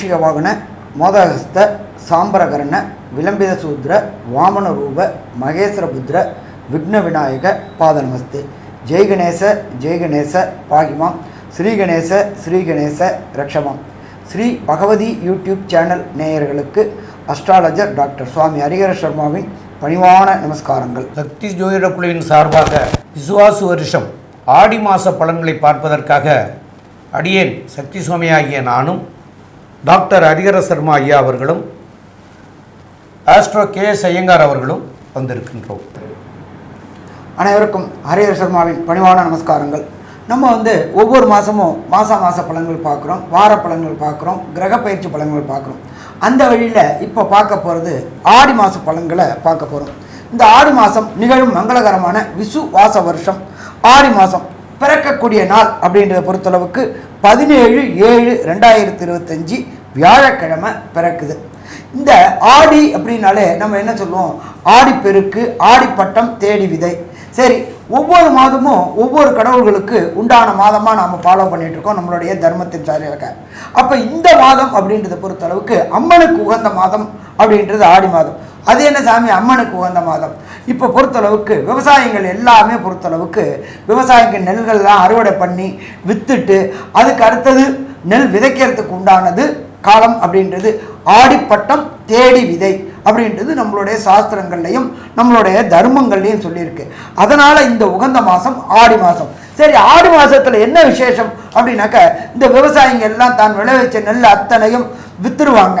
மூஷிக வாகன மோதகஸ்த சாம்பரகரண விளம்பித சூத்ர வாமன ரூப மகேஸ்வர புத்திர விக்ன விநாயக பாதநமஸ்து ஜெய் கணேச ஜெய் கணேச பாகிமாம் ஸ்ரீ கணேச ஸ்ரீ கணேச ரக்ஷமாம் ஸ்ரீ பகவதி யூடியூப் சேனல் நேயர்களுக்கு அஸ்ட்ராலஜர் டாக்டர் சுவாமி ஹரிகர சர்மாவின் பணிவான நமஸ்காரங்கள். சக்தி ஜோதிட குழுவின் சார்பாக விசுவாசு வருஷம் ஆடி மாத பலன்களை பார்ப்பதற்காக அடியேன் சக்தி சுவாமி ஆகிய நானும் டாக்டர் ஹரிஹர சர்மா ஐயா அவர்களும் ஆஸ்ட்ரோ கே எஸ் ஐயங்கார் அவர்களும் வந்திருக்கின்றோம். அனைவருக்கும் ஹரிஹர சர்மாவின் பணிவான நமஸ்காரங்கள். நம்ம வந்து ஒவ்வொரு மாதமும் மாத மாத பழங்கள் பார்க்குறோம் வார பழங்கள் பார்க்குறோம் கிரக பயிற்சி பழங்கள் பார்க்குறோம். அந்த வழியில் இப்போ பார்க்க போகிறது ஆடி மாத பழங்களை பார்க்க போகிறோம் இந்த ஆடி மாதம் நிகழும் மங்களகரமான விசு வாச வருஷம். ஆடி மாதம் பிறக்கக்கூடிய நாள் அப்படின்றத பொறுத்தளவுக்கு பதினேழு ஏழு ரெண்டாயிரத்தி இருபத்தஞ்சி வியாழக்கிழமை பிறக்குது. இந்த ஆடி அப்படின்னாலே நம்ம என்ன சொல்லுவோம்? ஆடிப்பெருக்கு ஆடிப்பட்டம் தேடி விதை. சரி ஒவ்வொரு மாதமும் ஒவ்வொரு கடவுள்களுக்கு உண்டான மாதமாக நாம் ஃபாலோ பண்ணிட்டு இருக்கோம் நம்மளுடைய தர்மத்தின் சாரியாக. அப்போ இந்த மாதம் அப்படின்றத பொறுத்தளவுக்கு அம்மனுக்கு உகந்த மாதம் அப்படின்றது ஆடி மாதம். அது என்ன சாமி? அம்மனுக்கு உகந்த மாதம். இப்போ பொறுத்தளவுக்கு விவசாயங்கள் எல்லாமே பொறுத்தளவுக்கு விவசாயிகள் நெல்கள்லாம் அறுவடை பண்ணி விற்றுட்டு அதுக்கு அடுத்தது நெல் விதைக்கிறதுக்கு உண்டானது காலம் அப்படின்றது ஆடிப்பட்டம் தேடி விதை அப்படின்றது நம்மளுடைய சாஸ்திரங்கள்லையும் நம்மளுடைய தர்மங்கள்லையும் சொல்லியிருக்கு. அதனால் இந்த உகந்த மாதம் ஆடி மாதம். சரி ஆடி மாதத்தில் என்ன விசேஷம் அப்படின்னாக்க இந்த விவசாயிங்க எல்லாம் தான் விளைவிச்ச நெல் அத்தனையும் விற்றுருவாங்க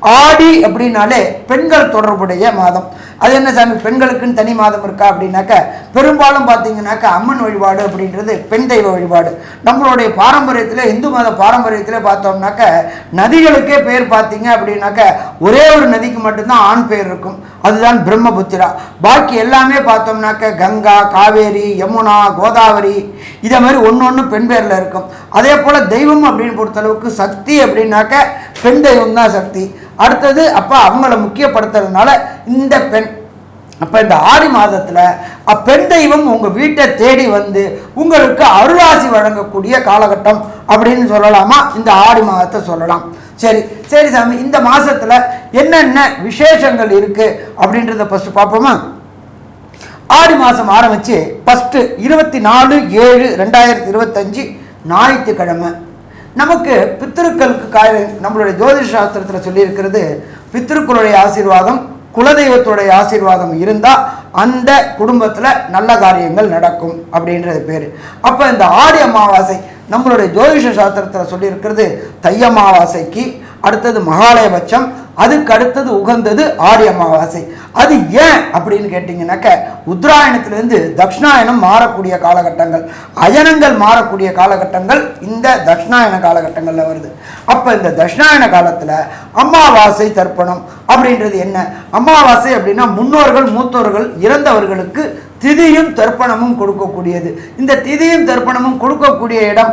ஆடி அப்படின்னாலே பெண்கள் தொடர்புடைய மாதம். அது என்ன சாமி? பெண்களுக்குன்னு தனி மாதம் இருக்கா அப்படின்னாக்க பெரும்பாலும் பார்த்தீங்கன்னாக்க அம்மன் வழிபாடு அப்படின்றது பெண் தெய்வ வழிபாடு. நம்மளுடைய பாரம்பரியத்தில் இந்து மத பாரம்பரியத்தில் பார்த்தோம்னாக்க நதிகளுக்கே பேர் பார்த்தீங்க அப்படின்னாக்க ஒரே ஒரு நதிக்கு மட்டும்தான் ஆண் பேர் இருக்கும். அதுதான் பிரம்மபுத்திரா. பாக்கி எல்லாமே பார்த்தோம்னாக்க கங்கா காவேரி யமுனா கோதாவரி இதே மாதிரி ஒன்று ஒன்று பெண் பேரில் இருக்கும். அதே போல் தெய்வம் அப்படின்னு பொறுத்தளவுக்கு சக்தி அப்படின்னாக்க பெண் தெய்வம் தான் சக்தி. அடுத்தது அப்போ அவங்கள முக்கியப்படுத்துறதுனால இந்த பெண் அப்போ இந்த ஆடி மாதத்தில் அப்பெண் தெய்வம் உங்கள் வீட்டை தேடி வந்து உங்களுக்கு அருளாசி வழங்கக்கூடிய காலகட்டம் அப்படின்னு சொல்லலாமா? இந்த ஆடி மாதத்தை சொல்லலாம். சரி சரி சாமி இந்த மாதத்தில் என்னென்ன விசேஷங்கள் இருக்குது அப்படின்றத ஃபஸ்ட்டு பார்ப்போமா? ஆடி மாதம் ஆரம்பித்து ஃபஸ்ட்டு இருபத்தி நாலு ஏழு ரெண்டாயிரத்தி இருபத்தஞ்சி ஞாயிற்றுக்கிழமை. நமக்கு பித்திருக்களுக்கு காய நம்மளுடைய ஜோதிஷ சாஸ்திரத்தில் சொல்லியிருக்கிறது பித்திருக்களுடைய ஆசீர்வாதம் குலதெய்வத்துடைய ஆசீர்வாதம் இருந்தால் அந்த குடும்பத்தில் நல்ல காரியங்கள் நடக்கும் அப்படின்றது பேர். அப்போ இந்த ஆடி அமாவாசை நம்மளுடைய ஜோதிஷ சாஸ்திரத்தில் சொல்லியிருக்கிறது தை அமாவாசைக்கு அடுத்தது மகாலயபட்சம் அதுக்கு அடுத்தது உகந்தது ஆடி அமாவாசை. அது ஏன் அப்படின்னு கேட்டிங்கனாக்க உத்தராயணத்திலேருந்து தட்சிணாயனம் மாறக்கூடிய காலகட்டங்கள் அயனங்கள் மாறக்கூடிய காலகட்டங்கள் இந்த தட்சிணாயன காலகட்டங்களில் வருது. அப்போ இந்த தட்சிணாயன காலத்தில் அமாவாசை தர்ப்பணம் அப்படின்றது என்ன? அமாவாசை அப்படின்னா முன்னோர்கள் மூத்தோர்கள் இறந்தவர்களுக்கு திதியும் தர்ப்பணமும் கொடுக்கக்கூடியது. இந்த திதியும் தர்ப்பணமும் கொடுக்கக்கூடிய இடம்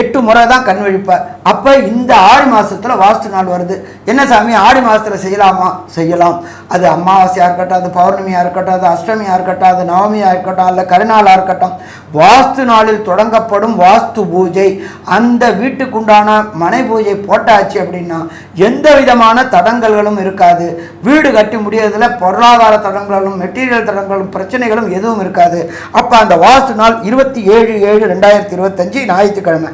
எட்டு முறை தான் கண் விழிப்பார் அப்போ இந்த ஆடி மாதத்தில் வாஸ்து நாள் வருது. என்ன சாமி ஆடி மாதத்தில் செய்யலாமா? செய்யலாம். அது அமாவாசையாக இருக்கட்டும் அது பௌர்ணமியாக இருக்கட்டும் அது அஷ்டமியாக இருக்கட்டும் அது நவமியாக இருக்கட்டும் அல்ல கருநாளாக இருக்கட்டும் வாஸ்து நாளில் தொடங்கப்படும் வாஸ்து பூஜை. அந்த வீட்டுக்குண்டான மனை பூஜை போட்டாச்சு அப்படின்னா எந்த விதமான தடங்கல்களும் இருக்காது. வீடு கட்டி முடியறதுல பொருளாதார தடங்களும் மெட்டீரியல் தடங்களும் பிரச்சனைகளும் எதுவும் இருக்காது. அப்போ அந்த வாஸ்து நாள் இருபத்தி ஏழு ஏழு ரெண்டாயிரத்தி இருபத்தஞ்சு ஞாயிற்றுக்கிழமை.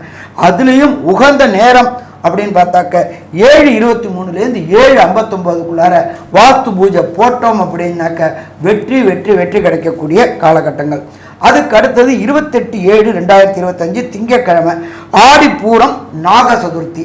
அதுலேயும் உகந்த நேரம் அப்படின்னு பார்த்தாக்க ஏழு இருபத்தி மூணுலேருந்து ஏழு ஐம்பத்தொம்போதுக்குள்ளார வாஸ்து பூஜை போட்டோம் அப்படின்னாக்க வெற்றி வெற்றி வெற்றி கிடைக்கக்கூடிய காலகட்டங்கள். அதுக்கு அடுத்தது இருபத்தெட்டு ஏழு ரெண்டாயிரத்தி இருபத்தஞ்சு திங்கக்கிழமை ஆடி பூரம் நாக சதுர்த்தி.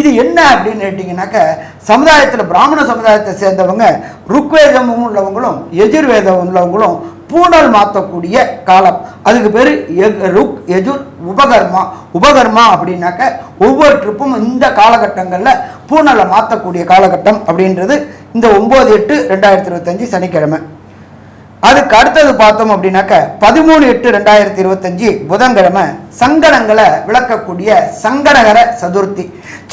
இது என்ன அப்படின்னு கேட்டிங்கனாக்க சமுதாயத்தில் பிராமண சமுதாயத்தை சேர்ந்தவங்க ருக்வேதமும் உள்ளவங்களும் எஜுர்வேதம் உள்ளவங்களும் பூணல் மாற்றக்கூடிய காலம். அதுக்கு பேர் ருக் எஜுர் உபகர்மா. உபகர்மா அப்படின்னாக்க ஒவ்வொரு ட்ரிப்பும் இந்த காலகட்டங்களில் பூணலை மாற்றக்கூடிய காலகட்டம் அப்படின்றது இந்த ஒம்பது எட்டு ரெண்டாயிரத்தி இருபத்தஞ்சி சனிக்கிழமை. அதுக்கு அடுத்தது பார்த்தோம் அப்படின்னாக்க பதிமூணு எட்டு ரெண்டாயிரத்தி இருபத்தஞ்சி புதன்கிழமை. சங்கடங்களை விளக்கக்கூடிய சங்கடகர சதுர்த்தி.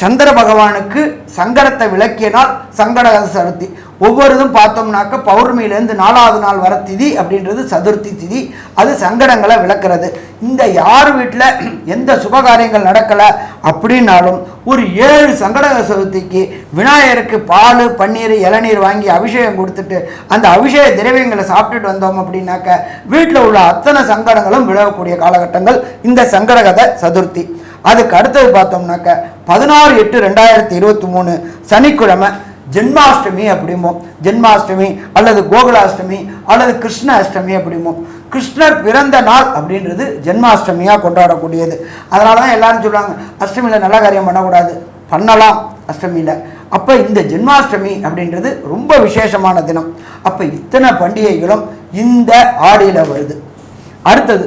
சந்திர பகவானுக்கு சங்கடத்தை விளக்கிய நாள் சங்கடகர சதுர்த்தி. ஒவ்வொருதும் பார்த்தோம்னாக்க பௌர்ணமியிலேருந்து நாலாவது நாள் வர திதி அப்படின்றது சதுர்த்தி திதி. அது சங்கடங்களை விளக்குறது. இந்த யார் வீட்டில் எந்த சுபகாரியங்கள் நடக்கலை அப்படின்னாலும் ஒரு ஏழு சங்கடகர சதுர்த்திக்கு விநாயகருக்கு பால் பன்னீர் இளநீர் வாங்கி அபிஷேகம் கொடுத்துட்டு அந்த அபிஷேக திரவியங்களை சாப்பிட்டுட்டு வந்தோம் அப்படின்னாக்க வீட்டில் உள்ள அத்தனை சங்கடங்களும் விலகக்கூடிய காலகட்டங்கள் இந்த சங்கடகத சதுர்த்தி. அதுக்கு அடுத்தது பார்த்தோம்னாக்க பதினாறு எட்டு ரெண்டாயிரத்தி இருபத்தி மூணு சனிக்கிழமை ஜென்மாஷ்டமி அப்படிம்போம். ஜென்மாஷ்டமி அல்லது கோகுலாஷ்டமி அல்லது கிருஷ்ண அஷ்டமி அப்படிம்போம். கிருஷ்ணர் பிறந்த நாள் அப்படின்றது ஜென்மாஷ்டமியாக கொண்டாடக்கூடியது. அதனால தான் எல்லாரும் சொல்லுவாங்க அஷ்டமியில் நல்ல காரியம் பண்ணக்கூடாது. பண்ணலாம் அஷ்டமியில். அப்போ இந்த ஜென்மாஷ்டமி அப்படின்றது ரொம்ப விசேஷமான தினம். அப்போ இத்தனை பண்டிகைகளும் இந்த ஆடியில் வருது. அடுத்தது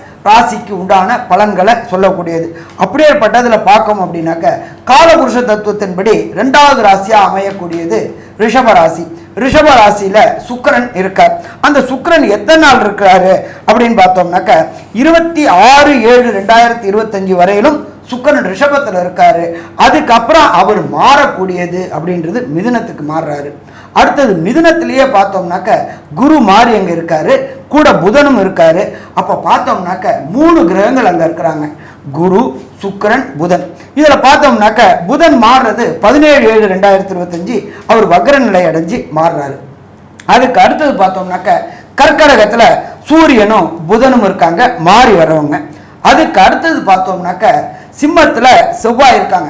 ராசிக்கு உண்டான பலன்களை சொல்லக்கூடியது. அப்படியேப்பட்டதில் பார்க்கோம் அப்படின்னாக்க காலபுருஷ தத்துவத்தின்படி ரெண்டாவது ராசியாக அமையக்கூடியது ரிஷபராசி. ரிஷபராசியில் சுக்கரன் இருக்கார். அந்த சுக்கிரன் எத்தனை நாள் இருக்காரு அப்படின்னு பார்த்தோம்னாக்க இருபத்தி ஆறு ஏழு ரெண்டாயிரத்தி இருபத்தஞ்சு வரையிலும் சுக்கரன் ரிஷபத்தில் இருக்காரு. அதுக்கப்புறம் அவர் மாறக்கூடியது அப்படின்றது மிதுனத்துக்கு மாறுறாரு. அடுத்தது மிதுனத்திலேயே பார்த்தோம்னாக்க குரு மாறி அங்கே இருக்காரு. கூட புதனும் இருக்காரு. அப்போ பார்த்தோம்னாக்க மூணு கிரகங்கள் அங்கே இருக்கிறாங்க. குரு சுக்கிரன் புதன். இதில் பார்த்தோம்னாக்க புதன் மாறுறது பதினேழு ஏழு ரெண்டாயிரத்தி இருபத்தஞ்சி அவர் வக்ர நிலை அடைஞ்சு மாறுறாரு. அதுக்கு அடுத்தது பார்த்தோம்னாக்க கர்க்கடகத்தில் சூரியனும் புதனும் இருக்காங்க மாறி வர்றவங்க. அதுக்கு அடுத்தது பார்த்தோம்னாக்க சிம்மத்தில் செவ்வாய் இருக்காங்க.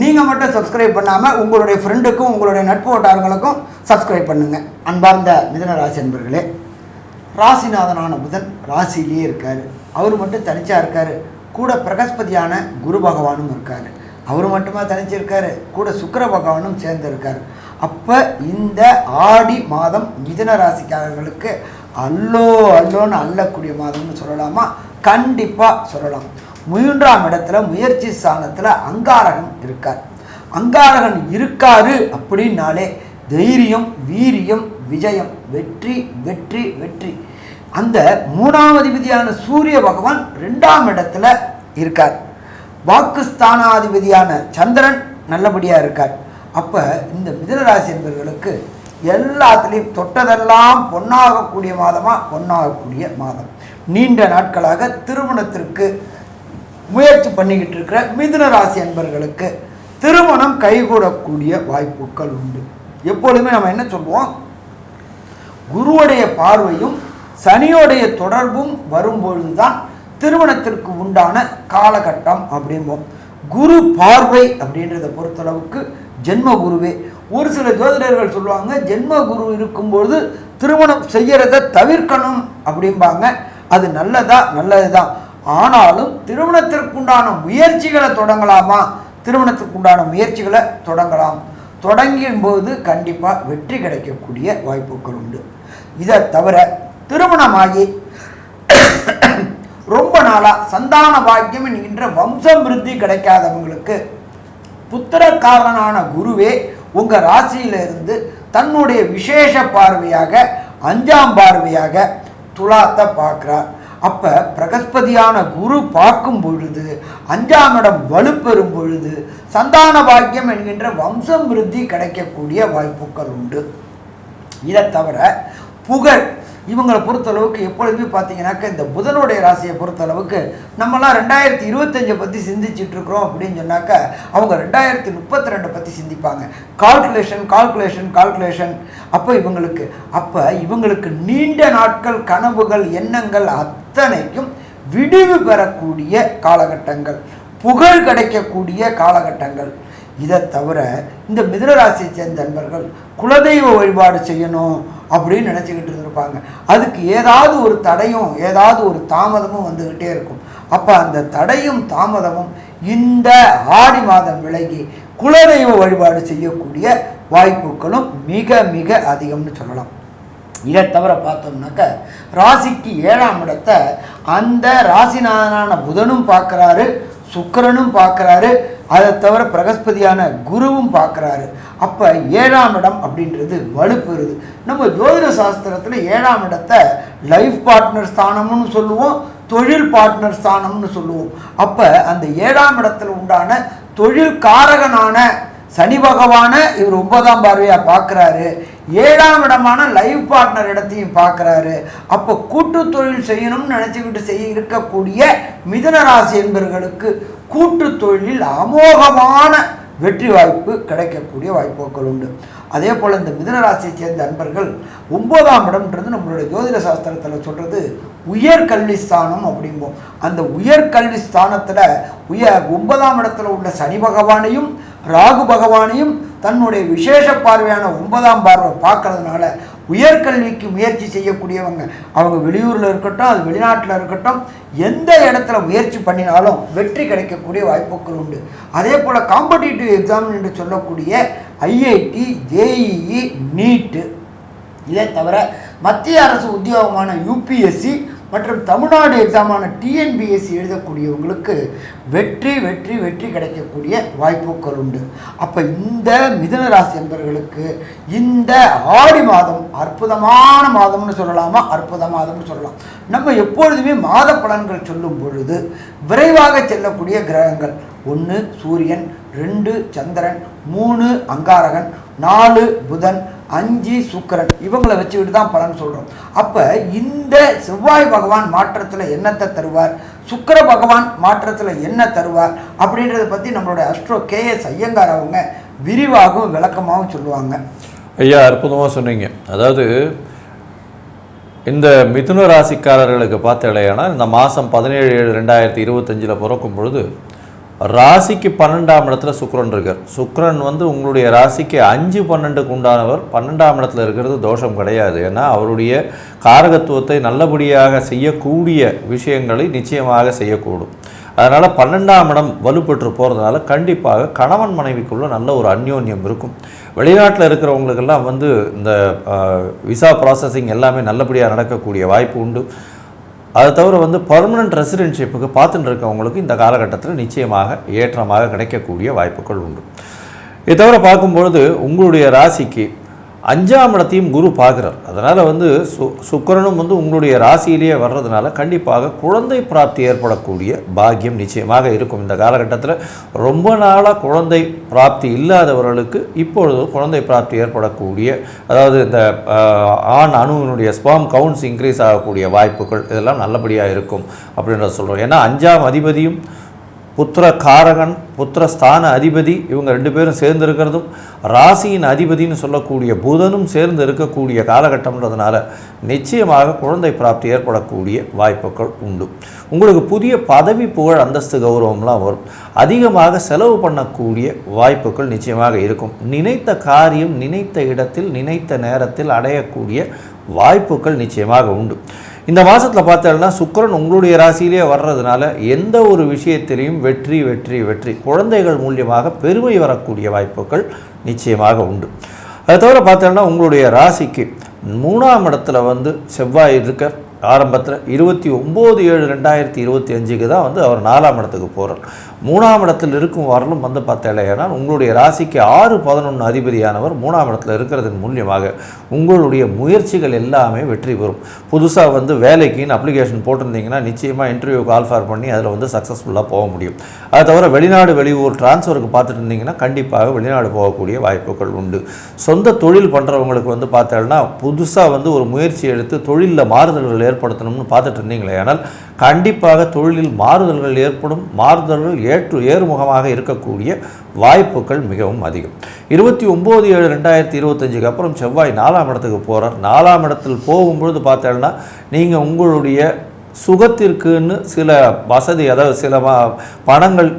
நீங்கள் மட்டும் சப்ஸ்கிரைப் பண்ணாமல் உங்களுடைய ஃப்ரெண்டுக்கும் உங்களுடைய நட்பு வட்டாரங்களுக்கும் சப்ஸ்கிரைப் பண்ணுங்கள் அன்பார்ந்த மிதன ராசி அன்பர்களே ராசிநாதனான புதன் ராசியிலேயே இருக்கார். அவர் மட்டும் தனிச்சா இருக்கார். கூட பிரகஸ்பதியான குரு பகவானும் இருக்கார். அவர் மட்டுமா தனிச்சிருக்காரு கூட சுக்கர பகவானும் சேர்ந்து இருக்கார். அப்போ இந்த ஆடி மாதம் மிதன ராசிக்காரர்களுக்கு அல்லோ அல்லோன்னு அல்லக்கூடிய மாதம்னு சொல்லலாமா? கண்டிப்பாக சொல்லலாம். மூன்றாம் இடத்துல முயற்சி ஸ்தானத்தில் அங்காரகன் இருக்கார். அங்காரகன் இருக்காரு அப்படின்னாலே தைரியம் வீரியம் விஜயம் வெற்றி வெற்றி வெற்றி. அந்த மூணாவதிபதியான சூரிய பகவான் ரெண்டாம் இடத்துல இருக்கார். வாக்குஸ்தானாதிபதியான சந்திரன் நல்லபடியாக இருக்கார். அப்போ இந்த மிதனராசி என்பவர்களுக்கு எல்லாத்துலேயும் தொட்டதெல்லாம் பொன்னாகக்கூடிய மாதமாக பொன்னாகக்கூடிய மாதம். நீண்ட நாட்களாக திருமணத்திற்கு முயற்சி பண்ணிக்கிட்டு இருக்கிற மிதுன ராசி அன்பர்களுக்கு திருமணம் கைகூடக்கூடிய வாய்ப்புகள் உண்டு. எப்பொழுதுமே நம்ம என்ன சொல்லுவோம் குருவுடைய பார்வையும் சனியோடைய தொடர்பும் வரும்பொழுது தான் திருமணத்திற்கு உண்டான காலகட்டம் அப்படிம்போம். குரு பார்வை அப்படின்றத பொறுத்தளவுக்கு ஜென்ம குருவே. ஒரு சில ஜோதிடர்கள் சொல்லுவாங்க ஜென்ம குரு இருக்கும்பொழுது திருமணம் செய்கிறத தவிர்க்கணும் அப்படிம்பாங்க. அது நல்லதா நல்லது தான் ஆனாலும் திருமணத்திற்குண்டான முயற்சிகளை தொடங்கலாமா? திருமணத்திற்குண்டான முயற்சிகளை தொடங்கலாம். தொடங்கும் போது கண்டிப்பாக வெற்றி கிடைக்கக்கூடிய வாய்ப்புகள் உண்டு. இதை தவிர திருமணமாகி ரொம்ப நாளாக சந்தான பாக்கியம் என்கின்ற வம்சம் விருத்தி கிடைக்காதவங்களுக்கு புத்திரக்காரனான குருவே உங்கள் ராசியிலிருந்து தன்னுடைய விசேஷ பார்வையாக அஞ்சாம் பார்வையாக துலாத்தை பார்க்குறார். அப்போ பிரகஸ்பதியான குரு பார்க்கும் பொழுது அஞ்சாம் இடம் வலுப்பெறும் பொழுது சந்தான பாக்கியம் என்கின்ற வம்சம் விருத்தி கிடைக்கக்கூடிய வாய்ப்புகள் உண்டு. இதை தவிர புகழ் இவங்களை பொறுத்தளவுக்கு எப்பொழுதுமே பார்த்தீங்கன்னாக்க இந்த புதனுடைய ராசியை பொறுத்தளவுக்கு நம்மலாம் ரெண்டாயிரத்தி இருபத்தஞ்சை பற்றி சிந்திச்சிட்ருக்குறோம் அப்படின்னு சொன்னாக்க அவங்க ரெண்டாயிரத்தி முப்பத்தி ரெண்டை பற்றி சிந்திப்பாங்க. கால்குலேஷன் கால்குலேஷன் கால்குலேஷன் அப்போ இவங்களுக்கு அப்போ இவங்களுக்கு நீண்ட நாட்கள் கனவுகள் எண்ணங்கள் அத்தனைக்கும் விடிவு பெறக்கூடிய காலகட்டங்கள் புகழ் கிடைக்கக்கூடிய காலகட்டங்கள். இதை தவிர இந்த மிதுனராசியை சேர்ந்த நண்பர்கள் குலதெய்வ வழிபாடு செய்யணும் அப்படின்னு நினச்சிக்கிட்டு இருந்திருப்பாங்க. அதுக்கு ஏதாவது ஒரு தடையும் ஏதாவது ஒரு தாமதமும் வந்துக்கிட்டே இருக்கும். அப்போ அந்த தடையும் தாமதமும் இந்த ஆடி மாதம் விலகி குலதெய்வ வழிபாடு செய்யக்கூடிய வாய்ப்புகளும் மிக மிக அதிகம்னு சொல்லலாம். இதை தவிர பார்த்தோம்னாக்க ராசிக்கு ஏழாம் இடத்தை அந்த ராசிநாதனான புதனும் பார்க்குறாரு சுக்கிரனும் பார்க்குறாரு அதை தவிர பிரகஸ்பதியான குருவும் பார்க்குறாரு. அப்போ ஏழாம் இடம் அப்படின்றது வலுப்பெறுது நம்ம ஜோதிட சாஸ்திரத்தில் ஏழாம் இடத்தை லைஃப் பார்ட்னர் ஸ்தானம்னு சொல்லுவோம் தொழில் பார்ட்னர் ஸ்தானம்னு சொல்லுவோம். அப்போ அந்த ஏழாம் இடத்துல உண்டான தொழில் காரகனான சனி பகவான இவர் ஒன்பதாம் பார்வையாக பார்க்குறாரு. ஏழாம் இடமான லைவ் பார்ட்னர் இடத்தையும் பார்க்குறாரு. அப்போ கூட்டு தொழில் செய்யணும்னு நினச்சிக்கிட்டு செய்ய இருக்கக்கூடிய மிதனராசி ராசி கூட்டு தொழிலில் அமோகமான வெற்றி வாய்ப்பு கிடைக்கக்கூடிய வாய்ப்புகள் உண்டு. அதே போல் இந்த மிதனராசியை சேர்ந்த அன்பர்கள் ஒன்பதாம் இடம்ன்றது நம்மளுடைய ஜோதிட சாஸ்திரத்தில் சொல்கிறது உயர்கல்வி ஸ்தானம் அப்படிம்போம். அந்த உயர்கல்வி ஸ்தானத்தில் உயர் ஒன்பதாம் இடத்துல உள்ள சனி பகவானையும் ராகு பகவானையும் தன்னுடைய விசேஷ பார்வையான ஒன்பதாம் பார்வை பார்க்கறதுனால உயர்கல்விக்கு முயற்சி செய்யக்கூடியவங்க. அவங்க வெளியூரில் இருக்கட்டும் அது வெளிநாட்டில் இருக்கட்டும் எந்த இடத்துல முயற்சி பண்ணினாலும் வெற்றி கிடைக்கக்கூடிய வாய்ப்புகள் உண்டு. அதே போல் காம்படிட்டிவ் எக்ஸாம் என்று சொல்லக்கூடிய ஐஐடி ஜேஇஇ நீட்டு இதை தவிர மத்திய அரசு உத்தியோகமான யூபிஎஸ்சி மற்றும் தமிழ்நாடு எக்ஸாமான டிஎன்பிஎஸ்சி எழுதக்கூடியவங்களுக்கு வெற்றி வெற்றி வெற்றி கிடைக்கக்கூடிய வாய்ப்புகள் உண்டு. அப்போ இந்த மிதுன ராசி என்பவர்களுக்கு இந்த ஆடி மாதம் அற்புதமான மாதம்னு சொல்லலாமா? அற்புத மாதம்னு சொல்லலாம். நம்ம எப்பொழுதுமே மாத பலன்கள் சொல்லும் பொழுது விரைவாக செல்லக்கூடிய கிரகங்கள். ஒன்று சூரியன் ரெண்டு சந்திரன் மூணு அங்காரகன் நாலு புதன் அஞ்சு சுக்கரன். இவங்களை வச்சுக்கிட்டு தான் பலன் சொல்கிறோம் அப்போ இந்த செவ்வாய் பகவான் மாற்றத்தில் என்னத்தை தருவார்? சுக்கர பகவான் மாற்றத்தில் என்ன தருவார்? அப்படின்றத பற்றி நம்மளுடைய அஸ்ட்ரோ கேஎஸ் ஐயங்கார் அவங்க விரிவாகவும் விளக்கமாகவும் சொல்லுவாங்க. ஐயா அற்புதமாக சொன்னீங்க. அதாவது இந்த மிதுன ராசிக்காரர்களுக்கு பார்த்தலையானா இந்த மாதம் பதினேழு ஏழு ரெண்டாயிரத்தி இருபத்தஞ்சில் பிறக்கும் பொழுது ராசிக்கு பன்னெண்டாம் இடத்துல சுக்கிரன் இருக்கார் சுக்கிரன் வந்து உங்களுடைய ராசிக்கு அஞ்சு பன்னெண்டுக்கு உண்டானவர். பன்னெண்டாம் இடத்துல இருக்கிறது தோஷம் கிடையாது. ஏன்னா அவருடைய காரகத்துவத்தை நல்லபடியாக செய்யக்கூடிய விஷயங்களை நிச்சயமாக செய்யக்கூடும். அதனால் பன்னெண்டாம் இடம் வலுப்பெற்று போகிறதுனால கண்டிப்பாக கணவன் மனைவிக்குள்ள நல்ல ஒரு அந்யோன்யம் இருக்கும். வெளிநாட்டில் இருக்கிறவங்களுக்கெல்லாம் வந்து இந்த விசா ப்ராசஸிங் எல்லாமே நல்லபடியாக நடக்கக்கூடிய வாய்ப்பு உண்டு. அதை தவிர வந்து பர்மனன்ட் ரெசிடென்ஷிப்புக்கு பார்த்துட்டு இருக்கவங்களுக்கு இந்த காலகட்டத்தில் நிச்சயமாக ஏற்றமாக கிடைக்கக்கூடிய வாய்ப்புகள் உண்டு. இதை தவிர பார்க்கும்பொழுது உங்களுடைய ராசிக்கு அஞ்சாம் இடத்தையும் குரு பார்க்குறார். அதனால் வந்து சு சுக்கிரனும் வந்து உங்களுடைய ராசியிலேயே வர்றதுனால கண்டிப்பாக குழந்தை பிராப்தி ஏற்படக்கூடிய பாக்கியம் நிச்சயமாக இருக்கும். இந்த காலகட்டத்தில் ரொம்ப நாளாக குழந்தை பிராப்தி இல்லாதவர்களுக்கு இப்பொழுது குழந்தை பிராப்தி ஏற்படக்கூடிய அதாவது இந்த ஆண் அணுவினுடைய ஸ்பாம் கவுண்ட்ஸ் இன்க்ரீஸ் ஆகக்கூடிய வாய்ப்புகள் இதெல்லாம் நல்லபடியாக இருக்கும் அப்படின்றத சொல்கிறோம் ஏன்னா அஞ்சாம் அதிபதியும் புத்திர காரகன் புத்திர ஸ்தான அதிபதி இவங்க ரெண்டு பேரும் சேர்ந்து இருக்கிறதும் ராசியின் அதிபதின்னு சொல்லக்கூடிய புதனும் சேர்ந்து இருக்கக்கூடிய காலகட்டம்ன்றதுனால நிச்சயமாக குழந்தை பிராப்தி ஏற்படக்கூடிய வாய்ப்புகள் உண்டு. உங்களுக்கு புதிய பதவி புகழ் அந்தஸ்து கௌரவம்லாம் வரும். அதிகமாக செலவு பண்ணக்கூடிய வாய்ப்புகள் நிச்சயமாக இருக்கும். நினைத்த காரியம் நினைத்த இடத்தில் நினைத்த நேரத்தில் அடையக்கூடிய வாய்ப்புகள் நிச்சயமாக உண்டு. இந்த மாதத்தில் பார்த்தோம்னா சுக்கிரன் உங்களுடைய ராசியிலே வர்றதுனால எந்த ஒரு விஷயத்திலையும் வெற்றி வெற்றி வெற்றி. குழந்தைகள் மூலியமாக பெருமை வரக்கூடிய வாய்ப்புகள் நிச்சயமாக உண்டு. அதை தவிர பார்த்தோம்னா உங்களுடைய ராசிக்கு மூணாம் இடத்துல வந்து செவ்வாய் இருக்க ஆரம்பத்தில் இருபத்தி ஒம்பது ஏழு ரெண்டாயிரத்தி இருபத்தி அஞ்சுக்கு தான் வந்து அவர் நாலாம் இடத்துக்கு போகிறார் மூணாம் இடத்தில் இருக்கும் வரலும் வந்து பார்த்தேன்னா உங்களுடைய ராசிக்கு ஆறு பதினொன்று அதிபதியானவர் மூணாம் இடத்துல இருக்கிறதன் மூலியமாக உங்களுடைய முயற்சிகள் எல்லாமே வெற்றி பெறும். புதுசாக வந்து வேலைக்குன்னு அப்ளிகேஷன் போட்டிருந்தீங்கன்னா நிச்சயமாக இன்டர்வியூ கால் ஃபார் பண்ணி அதில் வந்து சக்ஸஸ்ஃபுல்லாக போக முடியும். அதை தவிர வெளிநாடு வெளியூர் டிரான்ஸ்ஃபருக்கு பார்த்துட்டு இருந்தீங்கன்னா கண்டிப்பாக வெளிநாடு போகக்கூடிய வாய்ப்புகள் உண்டு. சொந்த தொழில் பண்ணுறவங்களுக்கு வந்து பார்த்தேன்னா புதுசாக வந்து ஒரு முயற்சி எடுத்து தொழிலில் மாறுதல்கள் ஏற்படுத்தணும்னு பார்த்துட்டு இருந்தீங்களே ஆனால் கண்டிப்பாக தொழிலில் மாறுதல்கள் ஏற்படும் மாறுதல்கள் ஏற்று ஏறுமுகமாக இருக்கக்கூடிய வாய்ப்புகள் மிகவும் அதிகம். இருபத்தி ஒம்பது ஏழு ரெண்டாயிரத்தி இருபத்தஞ்சுக்கு அப்புறம் செவ்வாய் நாலாம் இடத்துக்கு போகிறார் நாலாம் இடத்தில் போகும்பொழுது பார்த்தேன்னா நீங்கள் உங்களுடைய சுகத்திற்குன்னு சில வசதி அதாவது சில பணங்கள்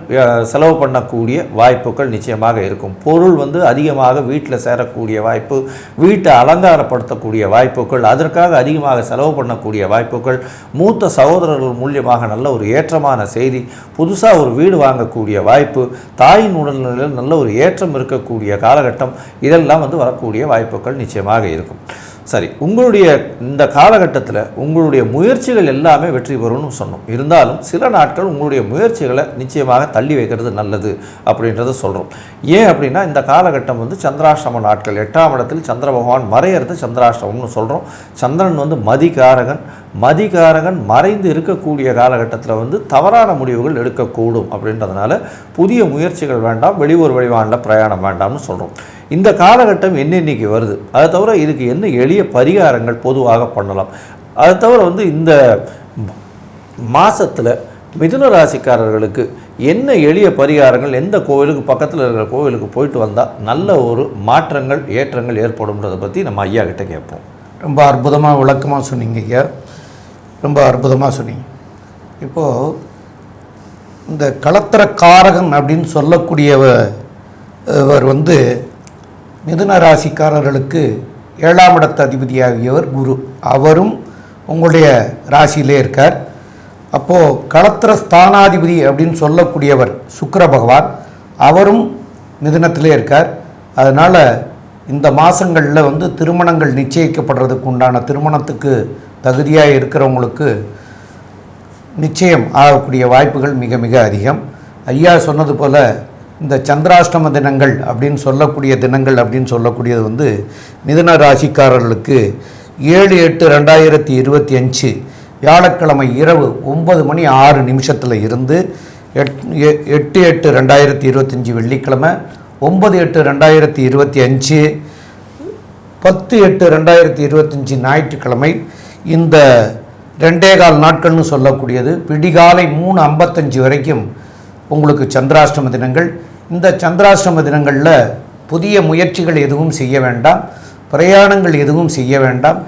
செலவு பண்ணக்கூடிய வாய்ப்புகள் நிச்சயமாக இருக்கும். பொருள் வந்து அதிகமாக வீட்டில் சேரக்கூடிய வாய்ப்பு வீட்டை அலங்காரப்படுத்தக்கூடிய வாய்ப்புகள் அதற்காக அதிகமாக செலவு பண்ணக்கூடிய வாய்ப்புகள் மூத்த சகோதரர்கள் மூலியமாக நல்ல ஒரு ஏற்றமான செய்தி புதுசாக ஒரு வீடு வாங்கக்கூடிய வாய்ப்பு தாயின் உடல்நிலையில் நல்ல ஒரு ஏற்றம் இருக்கக்கூடிய காலகட்டம் இதெல்லாம் வந்து வரக்கூடிய வாய்ப்புகள் நிச்சயமாக இருக்கும். சரி உங்களுடைய இந்த காலகட்டத்தில் உங்களுடைய முயற்சிகள் எல்லாமே வெற்றி பெறும்னு சொன்னோம். இருந்தாலும் சில நாட்கள் உங்களுடைய முயற்சிகளை நிச்சயமாக தள்ளி வைக்கிறது நல்லது அப்படின்றத சொல்கிறோம் ஏன் அப்படின்னா இந்த காலகட்டம் வந்து சந்திராஷ்டம நாட்கள் எட்டாம் இடத்தில் சந்திர பகவான் மறையிறது சந்திராஷ்டமம்னு சொல்கிறோம் சந்திரன் வந்து மதிகாரகன். மதிகாரகன் மறைந்து இருக்கக்கூடிய காலகட்டத்தில் வந்து தவறான முடிவுகள் எடுக்கக்கூடும் அப்படின்றதுனால புதிய முயற்சிகள் வேண்டாம் வெளியூர் வெளிவானில் பிரயாணம் வேண்டாம்னு சொல்கிறோம் இந்த காலகட்டம் என்னென்னைக்கு வருது? அதை தவிர இதுக்கு என்ன எளிய பரிகாரங்கள் பொதுவாக பண்ணலாம்? அதை தவிர வந்து இந்த மாதத்தில் மிதுன ராசிக்காரர்களுக்கு என்ன எளிய பரிகாரங்கள் எந்த கோவிலுக்கு பக்கத்தில் இருக்கிற கோவிலுக்கு போயிட்டு வந்தால் நல்ல ஒரு மாற்றங்கள் ஏற்றங்கள் ஏற்படும்ன்றதை பற்றி நம்ம ஐயா கிட்டே கேட்போம். ரொம்ப அற்புதமாக விளக்கமாக சொன்னீங்க ஐயா. ரொம்ப அற்புதமாக சொன்னீங்க. இப்போது இந்த களத்திரக்காரகன் அப்படின்னு சொல்லக்கூடியவர் வந்து மிதுன ராசிக்காரர்களுக்கு ஏழாம் இடத்து அதிபதியாகியவர் குரு. அவரும் உங்களுடைய ராசியிலே இருக்கார். அப்போது களத்திர ஸ்தானாதிபதி அப்படின்னு சொல்லக்கூடியவர் சுக்கர பகவான் அவரும் மிதுனத்திலே இருக்கார். அதனால் இந்த மாதங்களில் வந்து திருமணங்கள் நிச்சயிக்கப்படுறதுக்கு உண்டான திருமணத்துக்கு தகுதியாக இருக்கிறவங்களுக்கு நிச்சயம் ஆகக்கூடிய வாய்ப்புகள் மிக மிக அதிகம். ஐயா சொன்னது போல் இந்த சந்திராஷ்டம தினங்கள் அப்படின்னு சொல்லக்கூடிய தினங்கள் அப்படின்னு சொல்லக்கூடியது வந்து மிதுன ராசிக்காரர்களுக்கு ஏழு எட்டு ரெண்டாயிரத்தி இருபத்தி அஞ்சு வியாழக்கிழமை இரவு ஒன்பது மணி ஆறு நிமிஷத்தில் இருந்து எட் எ- எட்டு எட்டு ரெண்டாயிரத்தி இருபத்தஞ்சி வெள்ளிக்கிழமை ஒன்பது எட்டு ரெண்டாயிரத்தி இருபத்தி அஞ்சு பத்து எட்டு ரெண்டாயிரத்தி இருபத்தஞ்சி ஞாயிற்றுக்கிழமை இந்த ரெண்டே கால் நாட்கள்னு சொல்லக்கூடியது. விடிகாலை மூணு ஐம்பத்தஞ்சு வரைக்கும் உங்களுக்கு சந்திராஷ்டம தினங்கள். இந்த சந்திராஷ்டம தினங்களில் புதிய முயற்சிகள் எதுவும் செய்ய வேண்டாம். பிரயாணங்கள் எதுவும் செய்ய வேண்டாம்.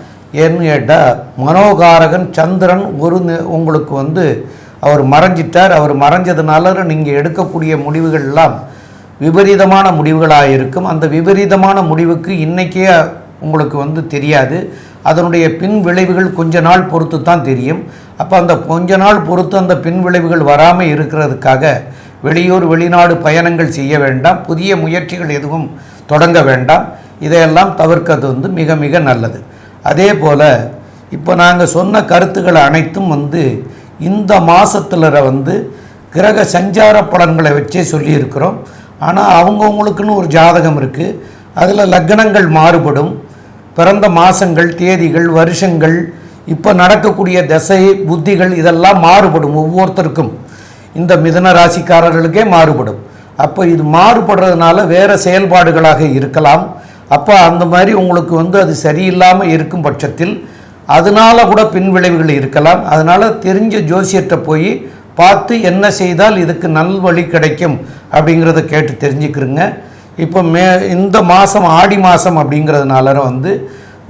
ஏன்னு கேட்டால் மனோகாரகன் சந்திரன் ஒரு உங்களுக்கு வந்து அவர் மறைஞ்சிட்டார். அவர் மறைஞ்சதுனால நீங்கள் எடுக்கக்கூடிய முடிவுகள் எல்லாம் விபரீதமான முடிவுகளாக இருக்கும் அந்த விபரீதமான முடிவுக்கு இன்றைக்கே உங்களுக்கு வந்து தெரியாது. அதனுடைய பின் விளைவுகள் கொஞ்ச நாள் பொறுத்து தான் தெரியும். அப்போ அந்த கொஞ்ச நாள் பொறுத்து அந்த பின் விளைவுகள் வராமல் இருக்கிறதுக்காக வெளியூர் வெளிநாடு பயணங்கள் செய்ய வேண்டாம். புதிய முயற்சிகள் எதுவும் தொடங்க வேண்டாம். இதையெல்லாம் தவிர்க்கிறது வந்து மிக மிக நல்லது. அதே போல் இப்போ நாங்கள் சொன்ன கருத்துக்கள் அனைத்தும் வந்து இந்த மாதத்தில் வந்து கிரக சஞ்சார பலன்களை வச்சே சொல்லியிருக்கிறோம். ஆனால் அவங்கவுங்களுக்குன்னு ஒரு ஜாதகம் இருக்குது அதில் லக்னங்கள் மாறுபடும். பிறந்த மாதங்கள் தேதிகள் வருஷங்கள் இப்போ நடக்கக்கூடிய திசை புத்திகள் இதெல்லாம் மாறுபடும் ஒவ்வொருத்தருக்கும். இந்த மிதன ராசிக்காரர்களுக்கே மாறுபடும். அப்போ இது மாறுபடுறதுனால வேறு செயல்பாடுகளாக இருக்கலாம். அப்போ அந்த மாதிரி உங்களுக்கு வந்து அது சரியில்லாமல் இருக்கும் பட்சத்தில் அதனால கூட பின்விளைவுகள் இருக்கலாம். அதனால் தெரிஞ்ச ஜோசியர்கிட்ட போய் பார்த்து என்ன செய்தால் இதுக்கு நல்வழி கிடைக்கும் அப்படிங்கிறத கேட்டு தெரிஞ்சுக்கிறோங்க இப்போ மே இந்த மாதம் ஆடி மாதம் அப்படிங்கிறதுனால வந்து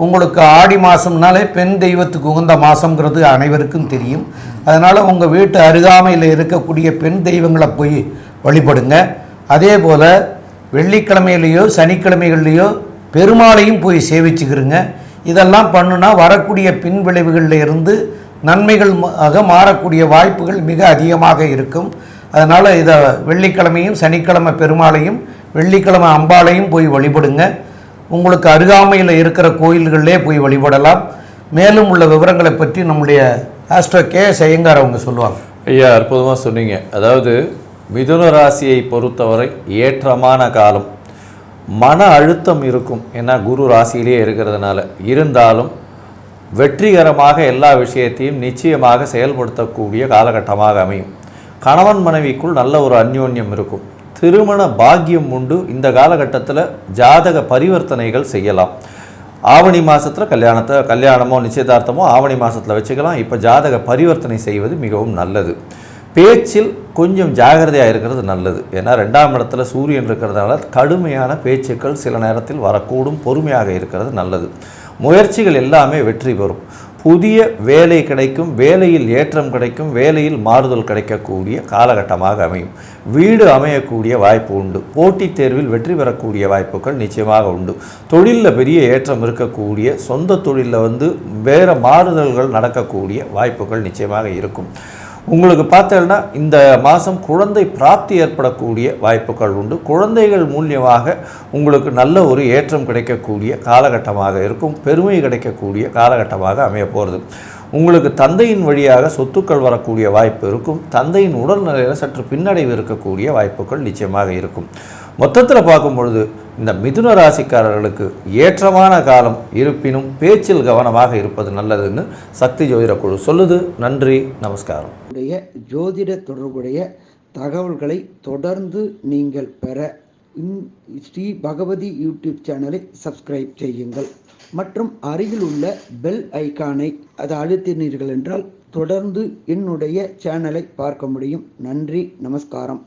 உங்களுக்கு ஆடி மாதம்னாலே பெண் தெய்வத்துக்கு உகந்த மாதங்கிறது அனைவருக்கும் தெரியும். அதனால் உங்கள் வீட்டு அருகாமையில் இருக்கக்கூடிய பெண் தெய்வங்களை போய் வழிபடுங்க. அதே போல் வெள்ளிக்கிழமையிலையோ சனிக்கிழமைகள்லேயோ பெருமாளையும் போய் சேவிச்சுக்கிறங்க இதெல்லாம் பண்ணுனா வரக்கூடிய பின் விளைவுகளில் இருந்து நன்மைகள் ஆக மாறக்கூடிய வாய்ப்புகள் மிக அதிகமாக இருக்கும். அதனால் இதை வெள்ளிக்கிழமையும் சனிக்கிழமை பெருமாளையும் வெள்ளிக்கிழமை அம்பாளையும் போய் வழிபடுங்க. உங்களுக்கு அருகாமையில் இருக்கிற கோயில்களிலே போய் வழிபடலாம். மேலும் உள்ள விவரங்களை பற்றி நம்முடைய ஆஸ்ட்ரோ கே ஐயங்கார் அவங்க சொல்லுவாங்க. ஐயா அற்புதமாக சொன்னீங்க. அதாவது மிதுன ராசியை பொறுத்தவரை ஏற்றமான காலம். மன அழுத்தம் இருக்கும். ஏன்னா குரு ராசியிலேயே இருக்கிறதுனால. இருந்தாலும் வெற்றிகரமாக எல்லா விஷயத்தையும் நிச்சயமாக செயல்படுத்தக்கூடிய காலகட்டமாக அமையும். கணவன் மனைவிக்குள் நல்ல ஒரு அந்யோன்யம் இருக்கும். திருமண பாக்கியம் உண்டு. இந்த காலகட்டத்தில் ஜாதக பரிவர்த்தனைகள் செய்யலாம். ஆவணி மாதத்தில் கல்யாணத்தை கல்யாணமோ நிச்சயதார்த்தமோ ஆவணி மாதத்தில் வச்சுக்கலாம். இப்போ ஜாதக பரிவர்த்தனை செய்வது மிகவும் நல்லது. பேச்சில் கொஞ்சம் ஜாகிரதையாக இருக்கிறது நல்லது. ஏன்னா ரெண்டாம் இடத்துல சூரியன் இருக்கிறதுனால கடுமையான பேச்சுக்கள் சில நேரத்தில் வரக்கூடும். பொறுமையாக இருக்கிறது நல்லது. முயற்சிகள் எல்லாமே வெற்றி பெறும். புதிய வேலை கிடைக்கும் வேலையில் ஏற்றம் கிடைக்கும் வேலையில் மாறுதல் கிடைக்கக்கூடிய காலகட்டமாக அமையும். வீடு அமையக்கூடிய வாய்ப்பு உண்டு. போட்டித் தேர்வில் வெற்றி பெறக்கூடிய வாய்ப்புகள் நிச்சயமாக உண்டு. தொழிலில் பெரிய ஏற்றம் இருக்கக்கூடிய சொந்த தொழிலில் வந்து வேறு மாறுதல்கள் நடக்கக்கூடிய வாய்ப்புகள் நிச்சயமாக இருக்கும். உங்களுக்கு பார்த்தேன்னா இந்த மாதம் குழந்தை பிராப்தி ஏற்படக்கூடிய வாய்ப்புகள் உண்டு. குழந்தைகள் மூலியமாக உங்களுக்கு நல்ல ஒரு ஏற்றம் கிடைக்கக்கூடிய காலகட்டமாக இருக்கும். பெருமை கிடைக்கக்கூடிய காலகட்டமாக அமைய போகிறது உங்களுக்கு தந்தையின் வழியாக சொத்துக்கள் வரக்கூடிய வாய்ப்பு இருக்கும். தந்தையின் உடல்நிலையில் சற்று பின்னடைவு இருக்கக்கூடிய வாய்ப்புகள் நிச்சயமாக இருக்கும். மொத்தத்தில் பார்க்கும் பொழுது இந்த மிதுன ராசிக்காரர்களுக்கு ஏற்றமான காலம் இருப்பினும் பேச்சில் கவனமாக இருப்பது நல்லதுன்னு சக்தி ஜோதிட குழு சொல்லுது. நன்றி நமஸ்காரம். உடைய ஜோதிட தொடர்புடைய தகவல்களை தொடர்ந்து நீங்கள் பெற இன்- ஸ்ரீ பகவதி யூடியூப் சேனலை சப்ஸ்கிரைப் செய்யுங்கள். மற்றும் அருகில் உள்ள பெல் ஐக்கானை அதை அழுத்தினீர்கள் என்றால் தொடர்ந்து என்னுடைய சேனலை பார்க்க முடியும். நன்றி நமஸ்காரம்.